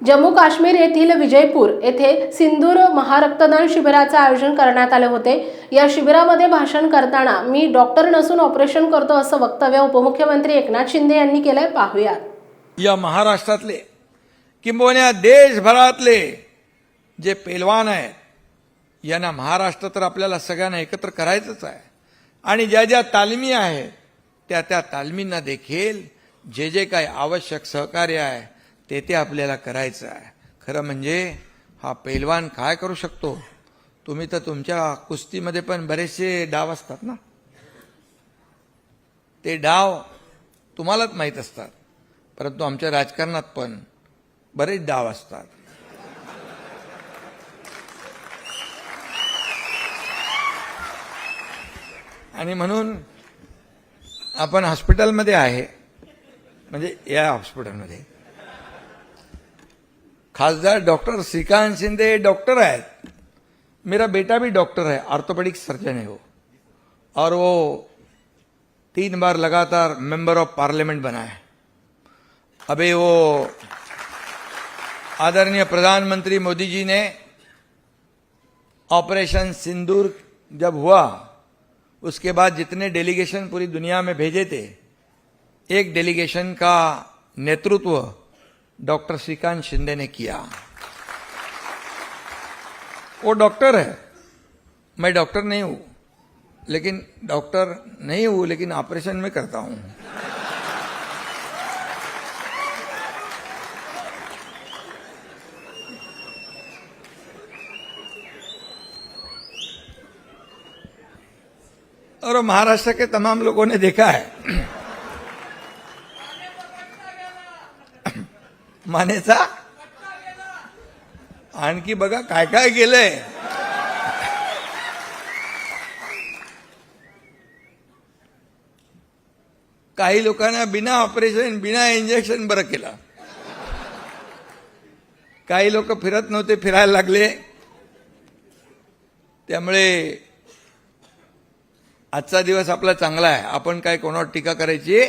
जम्मू काश्मीर येथील विजयपूर येथे सिंदूर महारक्तदान शिबिराचे आयोजन करण्यात आले होते. या शिबिरामध्ये भाषण करताना मी डॉक्टर नसून ऑपरेशन करतो असं वक्तव्य उपमुख्यमंत्री एकनाथ शिंदे यांनी केलंय. पाहूया या महाराष्ट्रातले किंबहुना देशभरातले जे पेलवान आहेत यांना महाराष्ट्र तर आपल्याला सगळ्यांना एकत्र करायचंच आहे. आणि ज्या ज्या तालमी आहेत त्या त्या तालमींना देखील जे जे काही आवश्यक सहकार्य आहे ते ते आपल्याला करायचं आहे. खरं म्हणजे हा पैलवान काय करू शकतो? तुम्ही तर तुमच्या कुस्तीमध्ये पण बरेचसे डाव असतात ना? ते डाव तुम्हालाच माहीत असतात. परंतु आमच्या राजकारणात पण बरेच डाव असतात. आणि म्हणून आपण हॉस्पिटलमध्ये आहे. म्हणजे या हॉस्पिटलमध्ये. खासदार डॉक्टर श्रीकांत शिंदे डॉक्टर आहेत मेरा बेटा भी डॉक्टर है, ऑर्थोपेडिक सर्जन है वो। और वो तीन बार लगातार मेंबर ऑफ़ पार्लियामेंट बना है। अभी वो आदरणीय प्रधानमंत्री मोदी जी ने ऑपरेशन सिंदूर जब हुआ, उसके बाद जितने डेलीगेशन पूरी दुनिया में भेजे थे, एक डेलीगेशन का नेतृत्व डॉक्टर श्रीकांत शिंदे ने किया। वो डॉक्टर है। मैं डॉक्टर नहीं हूँ, लेकिन डॉक्टर नहीं हूँ, लेकिन ऑपरेशन में करता हूँ। और महाराष्ट्र के तमाम लोगों ने देखा है। मानेचा? आणखी बघा काय काय गेलंय काही लोकांना बिना ऑपरेशन बिना इंजेक्शन बरं केलं. काही लोक फिरत नव्हते फिरायला लागले. त्यामुळे आजचा दिवस आपला चांगला आहे. आपण काय कोणावर टीका करायची?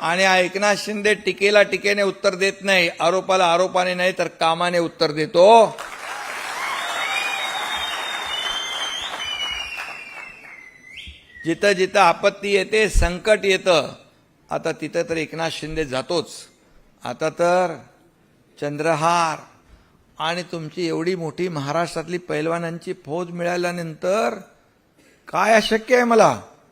आणि हा एकनाथ शिंदे टीकेला टीकेने उत्तर देत नाही आरोपाला आरोपाने नाही तर कामाने उत्तर देतो. जिथं जिथं आपत्ती येते संकट येतं आता तिथं तर एकनाथ शिंदे जातोच. आता तर चंद्रहार आणि तुमची एवढी मोठी महाराष्ट्रातली पैलवानांची फौज मिळाल्यानंतर काय अशक्य आहे मला?